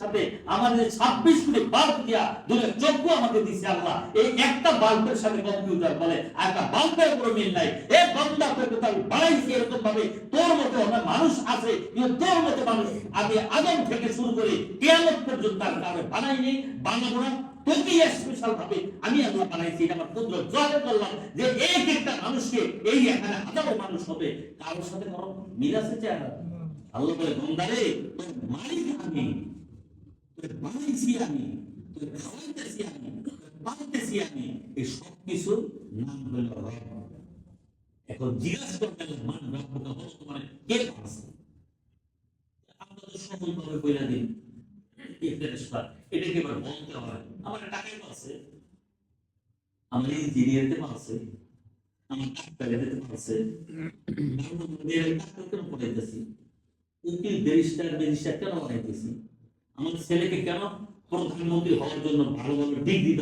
সাথে আমাদের ছাব্বিশ কোটি বাল্ব দিয়া দুটো চক্ষু আমাকে দিছে আল্লাহ। এই একটা বাল্বের সাথে কম্পিউটার বলে, আর একটা বাল্বের কোনো মিল নাই। এ বন্দা তোকে তো আমি বানাইছি এরকম ভাবে। তোর মতো অনেক মানুষ আছে তোর মতো মানুষ আমি আদম থেকে শুরু করে কেয়ামত পর্যন্ত আর কারও বানাইনি, বানাবো না। তোকে স্পেশাল ভাবে আমি বানাইছি, এটা আমার পুত্র জয় করলাম যে এক একটা মানুষকে এই এখানে হাজারো মানুষ হবে। কারোর সাথে মিল আছে চেহারা আল্লাহ বলে তোর মালিক আমি। তোর বানাইছি আমি, তোর খাওয়াইতেছি আমি, তোর পালতেছি আমি এই সব কিছুর নাম হলো রব এখন জিজ্ঞাসা করবেন মান রব্বুকা হলো তোমার কে আছে আপনাদের সফল ভাবে বইলা দিন এটাকে এবার বলতে হয়? আমার টাকাই পাচ্ছে আমার ইঞ্জিনিয়ারতে পাচ্ছে আমার ডাক্তারে কেন পড়াইতেছি? উকিল ব্যারিস্টার ব্যারিস্টার কেন বানাইতেছি? আমার ছেলেকে কেন প্রধানমন্ত্রী হওয়ার জন্য ভালো ভালো ডিগ্রি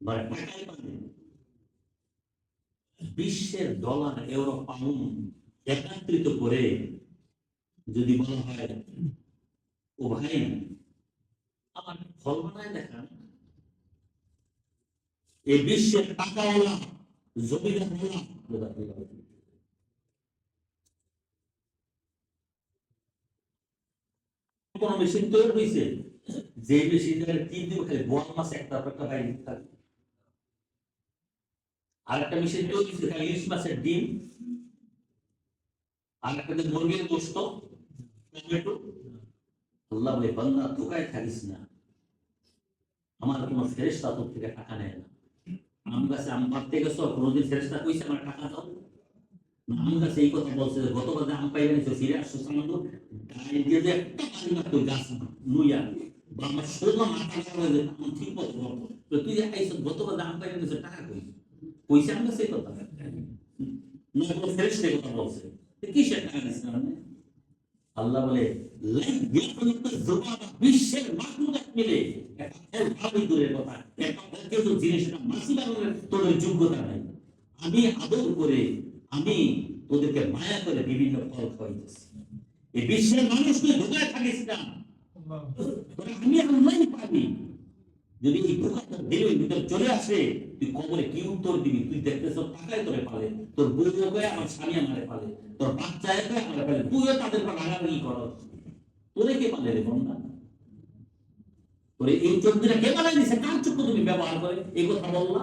বা টাকায় পালে বিশ্বের ডলার, ইউরো, পাউন্ড একত্রিত করে যদি বলা হয় ও ভাই আমার ফল বানায় দেখান। এই বিশ্বের টাকাওয়ালা জমিদারওয়ালা কোন মেশিন তৈরি হয়েছে? যে মেশিনের তিন দিন খালি বোয়াল মাছ একটা আর একটা মেশিন তৈরি হয়েছে, খালি ইলিশ মাছের ডিম। আর একটা মুরগির গোস্ত, টমেটো। আল্লাহ বলে, বান্দা থাকিস না। আমার কোনো ফেরেস্তা তোর থেকে টাকা নেয় না। আমার কাছে আম পারতে গেছো কোনোদিন ফেরেস্তা কইছে আমার টাকা দাও। না, আমার কাছে এই কথা বলছে গতবার যে আম পাইবে নিছো ফিরে আসছো সামান্য গায়ে দিয়ে যে একটা পানি গাছ নুইয়া ঠিক মতো তো তুই আইছো গতবার আম নিছো টাকা কইছে কইছে আমার কাছে কথা। না কোনো ফেরেস্তা কথা বলছে। কিসের টাকা না আল্লাহ বলে বিশ্বের মাখলুকাত মিলে ভালোই দূরের কথা একটা তো জিনিস তোদের যোগ্যতা নাই। আমি আদর করে আমি তোদেরকে মায়া করে বিভিন্ন ফল খাওয়াইতেছি। এই বিশ্বের মানুষ তুই ঢোকায় থাকিস না আমি আল্লাহ পাবি। যদি চলে আসে, তুই কবরে কি উত্তর দিবি? তুই দেখতেছ টাকায় তোরে পালে, তোর বুঝে কয়ে আমার স্বামী আমারে পালে, তোর বাচ্চা একে আমারে পালে তুইও তাদের পর রাগারাগি কর। তোরে কে পালে রে বন্ধা? তোরে এই দিনে কে পালাই দিছে? কার চোখ তুমি ব্যবহার করে? এই কথা বললা